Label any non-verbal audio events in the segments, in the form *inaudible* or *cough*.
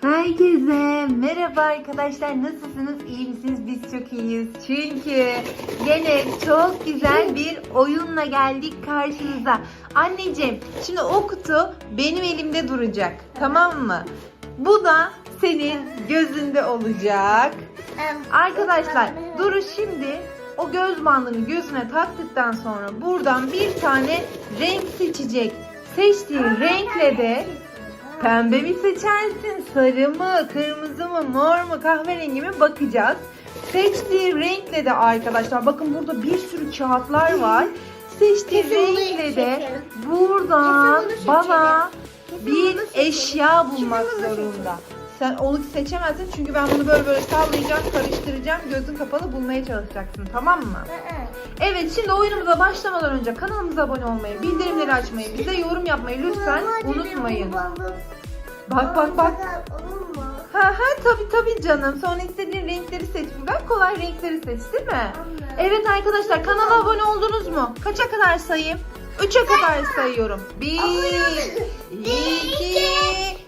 Herkese merhaba arkadaşlar. Nasılsınız? İyi misiniz? Biz çok iyiyiz. Çünkü gene çok güzel bir oyunla geldik karşınıza. Anneciğim şimdi o kutu benim elimde duracak tamam mı? Bu da senin gözünde olacak. Arkadaşlar Duru şimdi o göz bandını gözüne taktıktan sonra buradan bir tane renk seçecek. Seçtiği renkle de Pembe mi seçersin, sarı mı, kırmızı mı, mor mu, kahverengi mi bakacağız. Seçtiği renkle de arkadaşlar bakın burada bir sürü kağıtlar var. Seçtiği Kesin renkle de seçerim. buradan Kesin bana. Kesin bir seçerim. eşya bulmak Kesin onu zorunda. Sen onu seçemezsin çünkü ben bunu böyle böyle sallayacağım, karıştıracağım, gözün kapalı bulmaya çalışacaksın tamam mı? Evet şimdi oyunumuza başlamadan önce kanalımıza abone olmayı, bildirimleri açmayı, bize yorum yapmayı lütfen unutmayın. Bak bak bak. Ha ha tabi tabi canım. Sonra istediğin renkleri seç. Ben kolay renkleri seç değil mi? Evet arkadaşlar kanala abone oldunuz mu? Kaça kadar sayayım? 3'e kadar sayıyorum. 1 2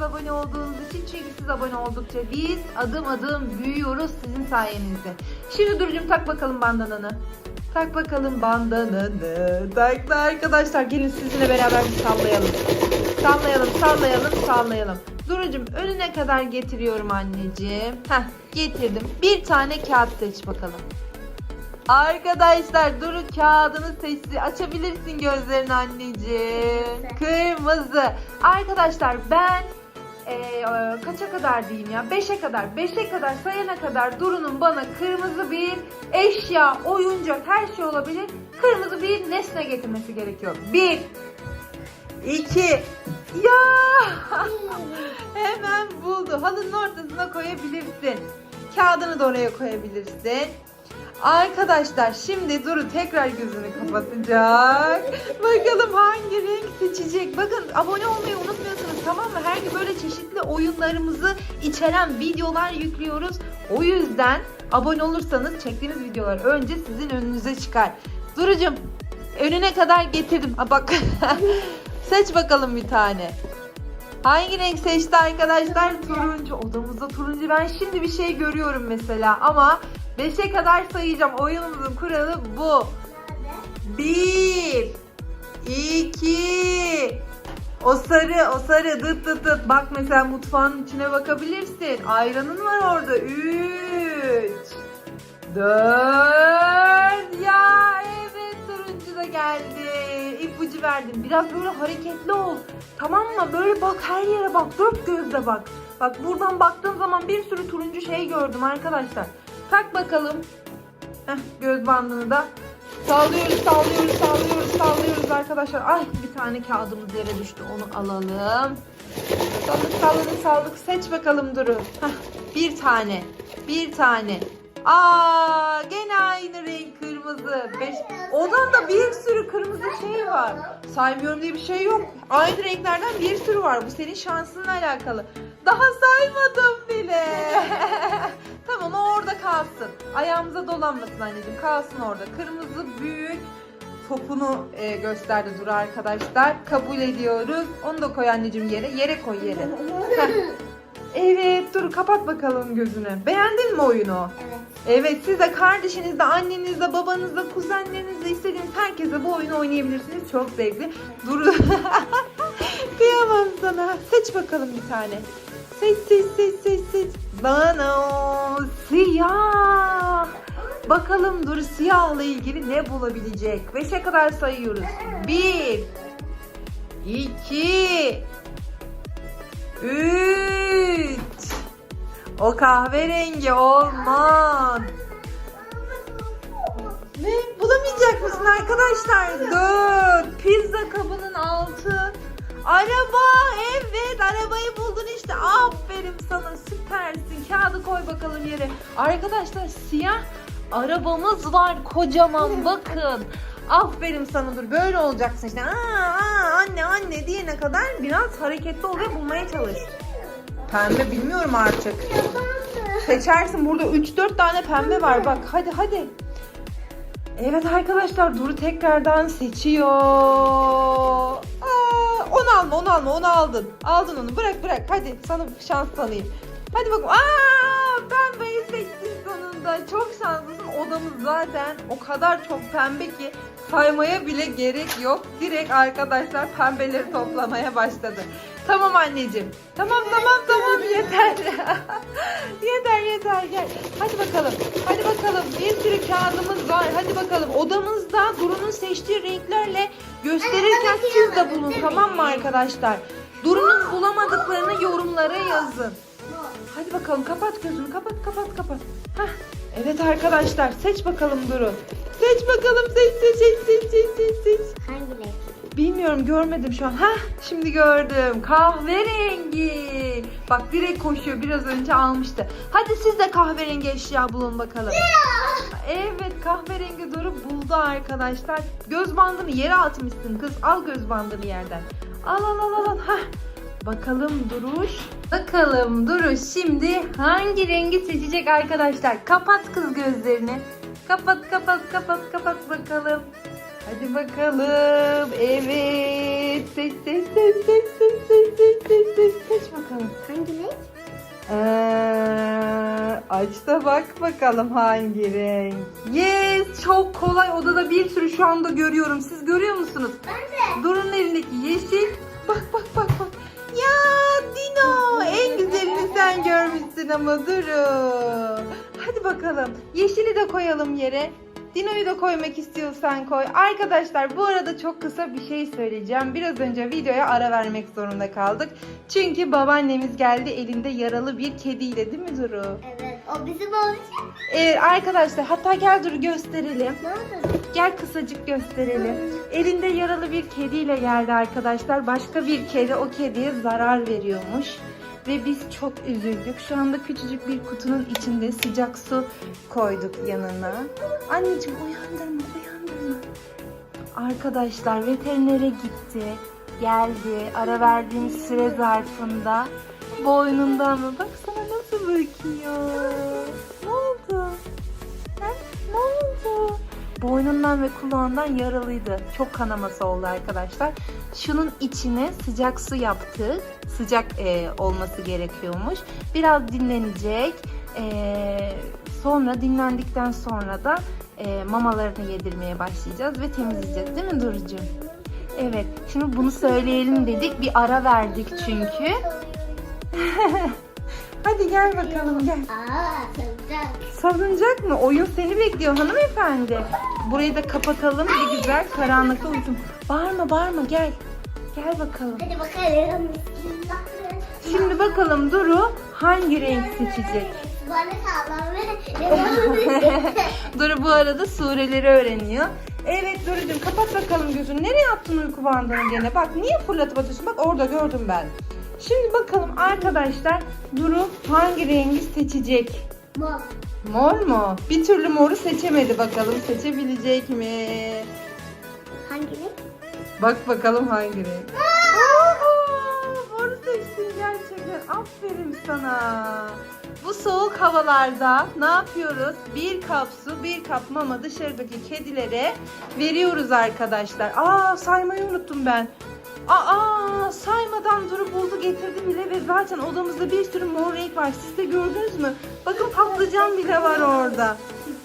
Ederiz abone olduğunuz için. Çünkü siz abone oldukça biz adım adım büyüyoruz sizin sayenizde. Şimdi Duru'cum tak bakalım bandananı. Tak bakalım bandananı. Takla arkadaşlar gelin sizinle beraber bir sallayalım. Sallayalım, sallayalım, sallayalım. Duru'cum önüne kadar getiriyorum anneciğim. Heh getirdim. Bir tane kağıt seç bakalım. Arkadaşlar Duru kağıdını seçti. Açabilirsin gözlerini anneciğim. Kırmızı. Arkadaşlar ben eee, kaça kadar diyeyim ya? 5'e kadar. 5'e kadar sayana kadar Duru'nun bana kırmızı bir eşya, oyuncak her şey olabilir. Kırmızı bir nesne getirmesi gerekiyor. 1 2 Ya! *laughs* Hemen buldu. Halının ortasına koyabilirsin. Kağıdını da oraya koyabilirsin. Arkadaşlar şimdi Duru tekrar gözünü kapatacak. Bakalım hangi renk seçecek. Bakın abone olmayı unutmuyorsunuz tamam mı? Her gün böyle çeşitli oyunlarımızı içeren videolar yüklüyoruz. O yüzden abone olursanız çektiğimiz videolar önce sizin önünüze çıkar. Durucum önüne kadar getirdim. Ha bak. *laughs* Seç bakalım bir tane. Hangi renk seçti arkadaşlar? Turuncu. Odamızda turuncu. Ben şimdi bir şey görüyorum mesela ama 5'e kadar sayacağım. Oyunumuzun kuralı bu. 1 2 O sarı, o sarı. Dıt dıt dıt. Bak mesela mutfağın içine bakabilirsin. Ayranın var orada. 3 4 Ya evet turuncu da geldi. İpucu verdim. Biraz böyle hareketli ol. Tamam mı? Böyle bak her yere bak. Dört gözle bak. Bak buradan baktığım zaman bir sürü turuncu şey gördüm arkadaşlar. Tak bakalım. Heh, göz bandını da. Sallıyoruz, sallıyoruz, sallıyoruz, sallıyoruz arkadaşlar. Ay bir tane kağıdımız yere düştü. Onu alalım. Salladık, salladık, salladık. Seç bakalım Duru. Heh, bir tane. Bir tane. Aa, gene aynı renk kırmızı. Beş... Ondan da bir sürü kırmızı şey var. Saymıyorum diye bir şey yok. Aynı renklerden bir sürü var. Bu senin şansınla alakalı. Daha saymadım bile. *laughs* tamam o orada kalsın. Ayağımıza dolanmasın anneciğim. Kalsın orada. Kırmızı büyük topunu e, gösterdi Duru arkadaşlar. Kabul ediyoruz. Onu da koy anneciğim yere. Yere koy yere. Heh. *laughs* Evet dur kapat bakalım gözünü. Beğendin mi oyunu? Evet. Evet siz de kardeşinizle, annenizle, babanızla, kuzenlerinizle istediğiniz herkese bu oyunu oynayabilirsiniz. Çok zevkli. Dur. *laughs* Sana. Seç bakalım bir tane. Seç seç seç seç seç. Bana o siyah. Bakalım Dur siyahla ilgili ne bulabilecek? Beşe kadar sayıyoruz. Bir. iki, Üç. O kahverengi olmaz. Ne? Bulamayacak mısın arkadaşlar? Dört. Pizza kabının altı. Araba. Evet arabayı buldun işte. Aferin sana süpersin. Kağıdı koy bakalım yere. Arkadaşlar siyah arabamız var kocaman bakın. Aferin sana dur böyle olacaksın işte. Aa, aa, anne anne diyene kadar biraz hareketli ol ve bulmaya çalış. Pembe bilmiyorum artık. Seçersin burada 3-4 tane pembe var bak hadi hadi. Evet arkadaşlar Duru tekrardan seçiyor. Onu alma onu alma onu aldın. Aldın onu bırak bırak hadi sana şans tanıyayım. Hadi bakalım. Aa pembeyi seçtin sonunda. Çok şanslısın. Odamız zaten o kadar çok pembe ki saymaya bile gerek yok. Direkt arkadaşlar pembeleri toplamaya başladı. Tamam anneciğim. Tamam tamam tamam yeter. *laughs* yeter yeter gel. Hadi bakalım. Hadi bakalım. Bir sürü kağıdımız var. Hadi bakalım. Odamızda Duru'nun seçtiği renklerle gösterirken siz de bulun tamam mı arkadaşlar? Duru'nun bulamadıklarını yorumlara yazın. Hadi bakalım kapat gözünü kapat kapat kapat. Hah. Evet arkadaşlar seç bakalım Duru. Seç bakalım seç seç seç seç seç seç seç. Hangi renk? Bilmiyorum görmedim şu an. Hah şimdi gördüm. Kahverengi. Bak direkt koşuyor biraz önce almıştı. Hadi siz de kahverengi eşya bulun bakalım. Evet kahverengi Duru buldu arkadaşlar. Göz bandını yere atmışsın kız. Al göz bandını yerden. Al al al al. Hah. Bakalım Duruş. Bakalım Duruş şimdi hangi rengi seçecek arkadaşlar? Kapat kız gözlerini. Kapat kapat kapat kapat bakalım. Hadi bakalım. Evet. Seç seç seç seç seç seç seç seç seç seç bakalım. Hangi renk? Ee, aç da bak bakalım hangi renk. Yes çok kolay odada bir sürü şu anda görüyorum. Siz görüyor musunuz? Ben de. Duru'nun elindeki yeşil. Bak bak bak bak. Ya Dino en güzelini sen görmüşsün ama Duru. Hadi bakalım. Yeşili de koyalım yere. Dino'yu da koymak istiyorsan koy. Arkadaşlar bu arada çok kısa bir şey söyleyeceğim. Biraz önce videoya ara vermek zorunda kaldık. Çünkü babaannemiz geldi elinde yaralı bir kediyle değil mi Duru? Evet. O bizim olacak. Evet arkadaşlar hatta gel Duru gösterelim. Ne oldu? Gel kısacık gösterelim. Elinde yaralı bir kediyle geldi arkadaşlar. Başka bir kedi o kediye zarar veriyormuş. Ve biz çok üzüldük. Şu anda küçücük bir kutunun içinde sıcak su koyduk yanına. Anneciğim uyandırma uyandırma. Arkadaşlar veterinere gitti. Geldi. Ara verdiğimiz süre zarfında. Boynunda mı? Baksana nasıl bakıyor. Ne oldu? Ha? Ne oldu? Boynundan ve kulağından yaralıydı. Çok kanaması oldu arkadaşlar. Şunun içine sıcak su yaptık. Sıcak e, olması gerekiyormuş. Biraz dinlenecek. E, sonra dinlendikten sonra da e, mamalarını yedirmeye başlayacağız ve temizleyeceğiz. Değil mi Duru'cum? Evet. Şimdi bunu söyleyelim dedik. Bir ara verdik çünkü. *laughs* Hadi gel bakalım gel. Aa. Salıncak mı? Oyun seni bekliyor hanımefendi. Burayı da kapatalım bir güzel karanlıkta uyusun. Bağırma bağırma gel. Gel bakalım. Hadi bakalım. Şimdi bakalım Duru hangi renk seçecek? *laughs* Duru bu arada sureleri öğreniyor. Evet Duru'cum kapat bakalım gözünü. Nereye attın uyku bandını gene? Bak niye fırlatıp atıyorsun? Bak orada gördüm ben. Şimdi bakalım arkadaşlar Duru hangi rengi seçecek? Mor. Mor mu? Bir türlü moru seçemedi bakalım. Seçebilecek mi? Hangi renk? Bak bakalım hangi renk. Aa, moru seçtin gerçekten. Aferin sana. Bu soğuk havalarda ne yapıyoruz? Bir kap su, bir kap mama dışarıdaki kedilere veriyoruz arkadaşlar. Aa saymayı unuttum ben. Aa saymadan durup buldu getirdi bile ve zaten odamızda bir sürü mor renk var. Siz de gördünüz mü? Bakın patlıcan bile var orada.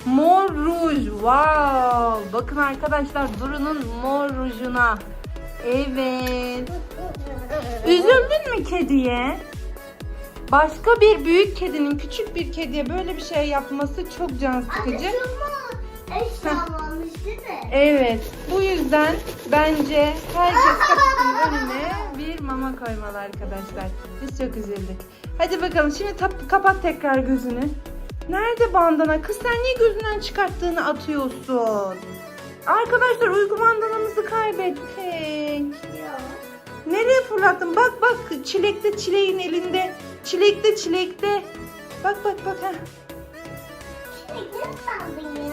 Mor ruj. Wow. Bakın arkadaşlar Duru'nun mor rujuna. Evet. Üzüldün mü kediye? Başka bir büyük kedinin küçük bir kediye böyle bir şey yapması çok can sıkıcı. Anne şu Evet. Bu yüzden bence herkes kapısının önüne bir mama koymalı arkadaşlar. Biz çok üzüldük. Hadi bakalım şimdi kapat tekrar gözünü. Nerede bandana? Kız sen niye gözünden çıkarttığını atıyorsun? Arkadaşlar uyku bandanamızı kaybettik. Nereye fırlattın? Bak bak çilekte çileğin elinde. Çilekte çilekte. Bak bak bak ha.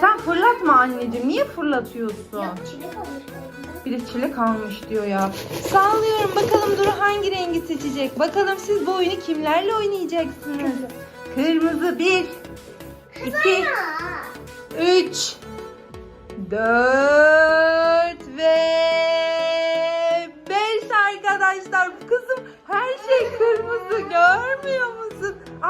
Sen fırlatma anneciğim. Niye fırlatıyorsun? Yok. Bir de çilek almış diyor ya. Sağlıyorum. Bakalım Duru hangi rengi seçecek? Bakalım siz bu oyunu kimlerle oynayacaksınız? Kırmızı bir. iki, Üç. Dört ve beş arkadaşlar. Kızım her şey kırmızı görmüyor mu?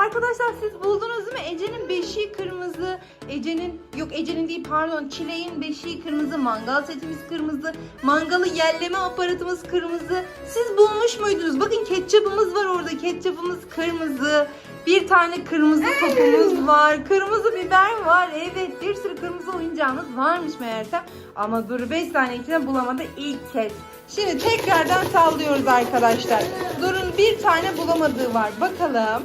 Arkadaşlar siz buldunuz değil mi? Ece'nin beşiği kırmızı. Ece'nin yok Ece'nin değil pardon Çileğin beşiği kırmızı. Mangal setimiz kırmızı. Mangalı yelleme aparatımız kırmızı. Siz bulmuş muydunuz? Bakın ketçapımız var orada. Ketçapımız kırmızı. Bir tane kırmızı topumuz var. Kırmızı biber var. Evet bir sürü kırmızı oyuncağımız varmış meğersem. Ama Duru 5 saniye içinde bulamadı ilk kez. Şimdi tekrardan sallıyoruz arkadaşlar. Duru'nun bir tane bulamadığı var. Bakalım.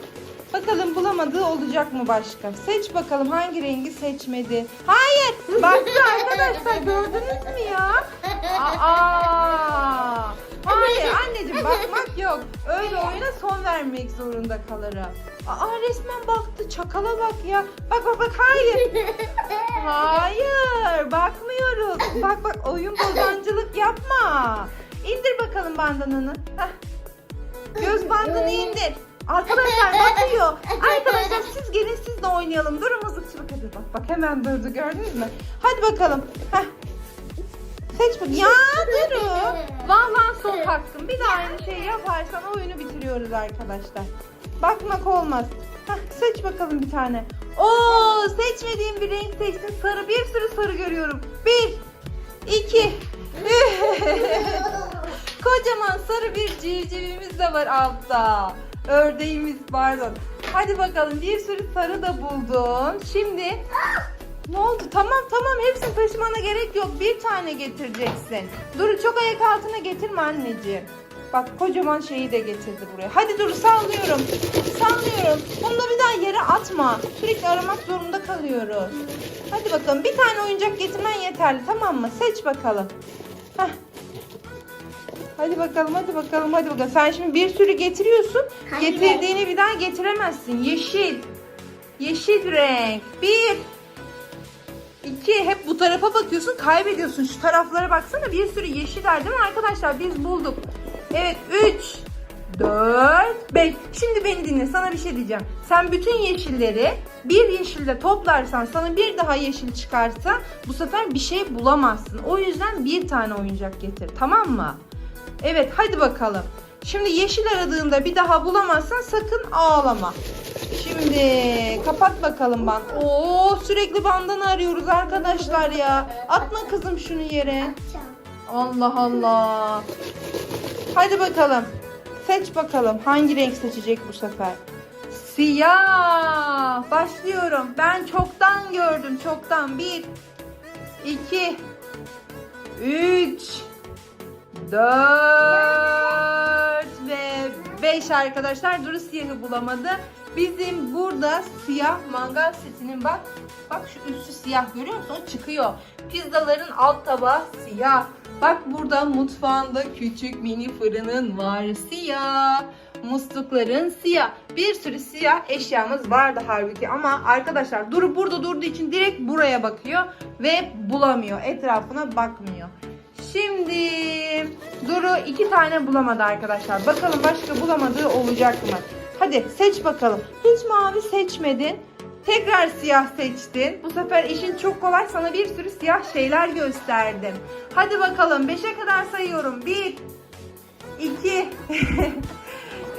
Bakalım bulamadığı olacak mı başka? Seç bakalım hangi rengi seçmedi. Hayır. Baktı arkadaşlar gördünüz mü ya? Aa. Hayır anneciğim bakmak yok. Öyle oyuna son vermek zorunda kalırım. Aa resmen baktı. Çakala bak ya. Bak bak bak hayır. Hayır bakmıyoruz. Bak bak oyun bozancılık yapma. İndir bakalım bandananı. Heh. Göz bandını indir. Arkadaşlar bakıyor. *laughs* Arkadaşlar siz gelin siz de oynayalım. Durun mızıkçı bak hadi bak. Bak hemen durdu gördünüz mü? Hadi bakalım. Heh. Seç bak. Ya Duru. Vallahi son hakkım. Bir daha aynı şeyi yaparsan oyunu bitiriyoruz arkadaşlar. Bakmak olmaz. Heh, seç bakalım bir tane. Oo seçmediğim bir renk seçtim. Sarı bir sürü sarı görüyorum. Bir, iki, *laughs* Kocaman sarı bir civcivimiz de var altta. Ördeğimiz pardon. Hadi bakalım bir sürü sarı da buldun. Şimdi ne oldu? Tamam tamam hepsini taşımana gerek yok. Bir tane getireceksin. Duru çok ayak altına getirme anneciğim. Bak kocaman şeyi de getirdi buraya. Hadi Duru sallıyorum. Sallıyorum. Bunu da bir daha yere atma. Sürekli aramak zorunda kalıyoruz. Hadi bakalım bir tane oyuncak getirmen yeterli tamam mı? Seç bakalım. Heh. Hadi bakalım hadi bakalım hadi bakalım. Sen şimdi bir sürü getiriyorsun. Hangi Getirdiğini bir daha getiremezsin. Yeşil. Yeşil renk. Bir. İki. Hep bu tarafa bakıyorsun kaybediyorsun. Şu taraflara baksana bir sürü yeşiller değil mi arkadaşlar? Biz bulduk. Evet. Üç. Dört. Beş. Şimdi beni dinle. Sana bir şey diyeceğim. Sen bütün yeşilleri bir yeşilde toplarsan sana bir daha yeşil çıkarsa bu sefer bir şey bulamazsın. O yüzden bir tane oyuncak getir. Tamam mı? Evet hadi bakalım. Şimdi yeşil aradığında bir daha bulamazsan sakın ağlama. Şimdi kapat bakalım band. Oo sürekli bandını arıyoruz arkadaşlar ya. Atma kızım şunu yere. Allah Allah. Hadi bakalım. Seç bakalım hangi renk seçecek bu sefer. Siyah. Başlıyorum. Ben çoktan gördüm. Çoktan. Bir, iki, üç, dört ve beş arkadaşlar. Duru siyahı bulamadı. Bizim burada siyah mangal setinin bak. Bak şu üstü siyah görüyor musun? O çıkıyor. Pizzaların alt tabağı siyah. Bak burada mutfağında küçük mini fırının var siyah. Muslukların siyah. Bir sürü siyah eşyamız vardı halbuki ama arkadaşlar Duru burada durduğu için direkt buraya bakıyor ve bulamıyor. Etrafına bakmıyor. Şimdi Duru iki tane bulamadı arkadaşlar. Bakalım başka bulamadığı olacak mı? Hadi seç bakalım. Hiç mavi seçmedin. Tekrar siyah seçtin. Bu sefer işin çok kolay. Sana bir sürü siyah şeyler gösterdim. Hadi bakalım. 5'e kadar sayıyorum. 1 2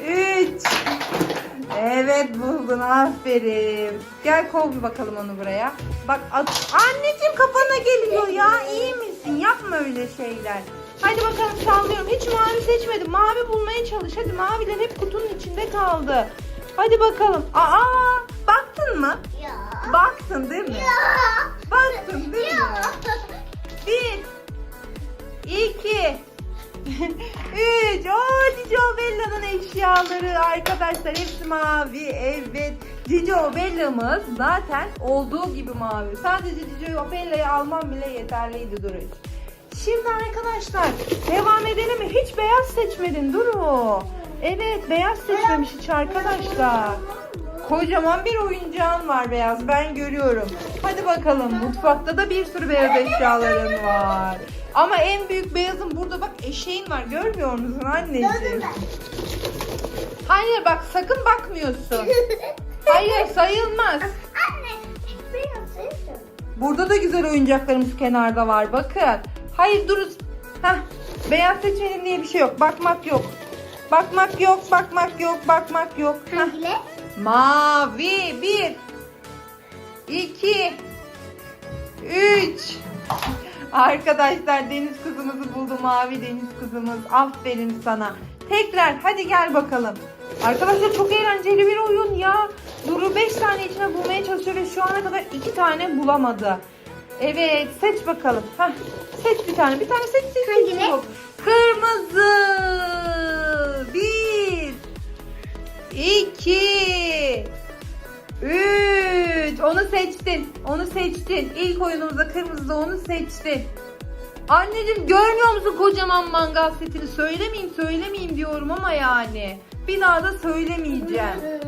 3 Evet buldun. Aferin. Gel kov bakalım onu buraya. Bak at- anneciğim kafana geliyor ya. İyi misin? Yapma öyle şeyler. Hadi bakalım sallıyorum. Hiç mavi seçmedim. Mavi bulmaya çalış. Hadi maviler hep kutunun içinde kaldı. Hadi bakalım. Aa, baktın mı? Ya. Baktın değil mi? Ya. Baktın değil mi? Ya. Bir, iki, üç. Oo Cicio Bella'nın eşyaları arkadaşlar hepsi mavi. Evet. Cicio Bella'mız zaten olduğu gibi mavi. Sadece Cicio Bella'yı almam bile yeterliydi Duru. Şimdi arkadaşlar devam edelim mi? Hiç beyaz seçmedin Duru. Evet beyaz seçmemiş hiç arkadaşlar. Kocaman bir oyuncağın var beyaz ben görüyorum. Hadi bakalım mutfakta da bir sürü beyaz eşyaların var. Ama en büyük beyazın burada bak eşeğin var görmüyor musun anneciğim? Gördüm ben. Hayır bak sakın bakmıyorsun. *laughs* Hayır sayılmaz. Anne. Beyaz seçtim. Burada da güzel oyuncaklarımız kenarda var bakın. Hayır durun. Heh, beyaz seçmedim diye bir şey yok. Bakmak yok. Bakmak yok, bakmak yok, bakmak yok. Heh. Hangileri? Mavi. Bir. iki, Üç. Arkadaşlar deniz kızımızı buldu. Mavi deniz kızımız. Aferin sana. Tekrar hadi gel bakalım. Arkadaşlar çok eğlenceli bir oyun ya. Duru 5 tane içine bulmaya çalışıyor ve şu ana kadar 2 tane bulamadı. Evet seç bakalım. Heh, seç bir tane. Bir tane seç seç. seç. Hangi? Yok. Kırmızı. Bir. iki, Üç. Onu seçtin. Onu seçtin. İlk oyunumuzda kırmızıda onu seçtin. Anneciğim görmüyor musun kocaman mangal setini? Söylemeyeyim söylemeyeyim diyorum ama yani. Bir daha da söylemeyeceğim.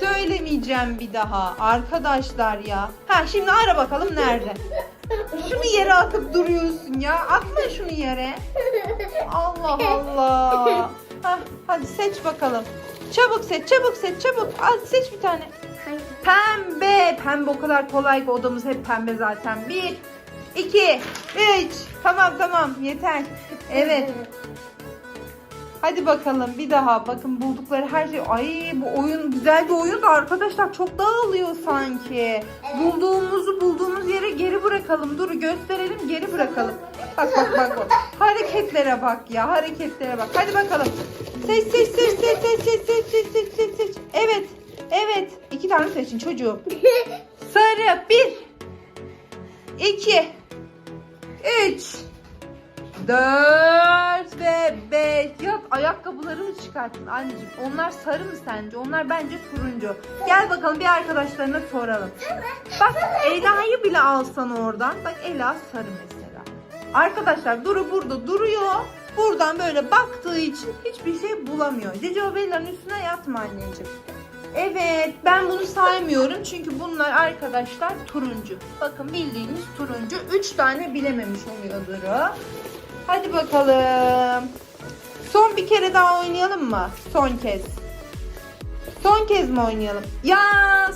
Söylemeyeceğim bir daha. Arkadaşlar ya. Ha şimdi ara bakalım nerede? Şunu yere atıp duruyorsun ya. Atma şunu yere. Allah Allah. Hah, hadi seç bakalım. Çabuk seç, çabuk seç, çabuk. Al seç bir tane. Pembe. Pembe o kadar kolay ki odamız hep pembe zaten. Bir, iki, üç. Tamam tamam yeter. Evet. Hadi bakalım bir daha. Bakın buldukları her şey. Ay bu oyun güzel bir oyun da arkadaşlar çok dağılıyor sanki. Bulduğumuzu bulduğumuz yere geri bırakalım. Dur gösterelim geri bırakalım. Bak bak bak. bak. Hareketlere bak ya hareketlere bak. Hadi bakalım. Seç seç seç seç seç seç seç seç seç seç seç. Evet. Evet. İki tane seçin çocuğum. Sarı. Bir. iki, Üç. Dört ve beş. Yok ayakkabılarımı çıkarttın anneciğim. Onlar sarı mı sence? Onlar bence turuncu. Gel bakalım bir arkadaşlarına soralım. Bak Ela'yı bile alsan oradan. Bak Ela sarı mesela. Arkadaşlar Duru burada duruyor. Buradan böyle baktığı için hiçbir şey bulamıyor. Cici Bella'nın üstüne yatma anneciğim. Evet ben bunu saymıyorum çünkü bunlar arkadaşlar turuncu. Bakın bildiğiniz turuncu. Üç tane bilememiş oluyor Duru. Hadi bakalım. Son bir kere daha oynayalım mı? Son kez. Son kez mi oynayalım? Ya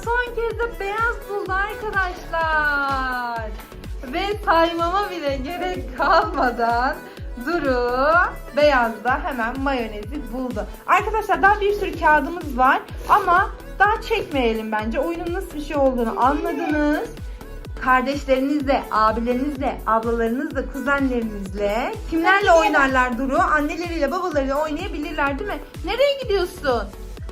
son kez de beyaz buldu arkadaşlar. Ve saymama bile gerek kalmadan Duru beyazda hemen mayonezi buldu. Arkadaşlar daha bir sürü kağıdımız var ama daha çekmeyelim bence. Oyunun nasıl bir şey olduğunu anladınız. Kardeşlerinizle, abilerinizle, ablalarınızla, kuzenlerinizle kimlerle oynarlar Duru? Anneleriyle, babalarıyla oynayabilirler değil mi? Nereye gidiyorsun?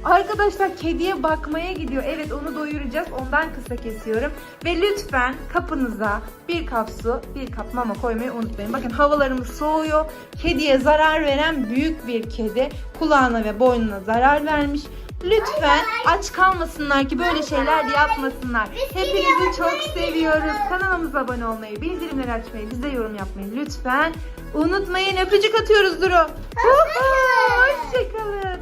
Arkadaşlar kediye bakmaya gidiyor. Evet onu doyuracağız. Ondan kısa kesiyorum. Ve lütfen kapınıza bir kap su, bir kap mama koymayı unutmayın. Bakın havalarımız soğuyor. Kediye zarar veren büyük bir kedi. Kulağına ve boynuna zarar vermiş. Lütfen aç kalmasınlar ki böyle şeyler yapmasınlar. Hepinizi çok seviyoruz. Kanalımıza abone olmayı, bildirimleri açmayı, bize yorum yapmayı lütfen unutmayın. Öpücük atıyoruz Duru. Hoşçakalın.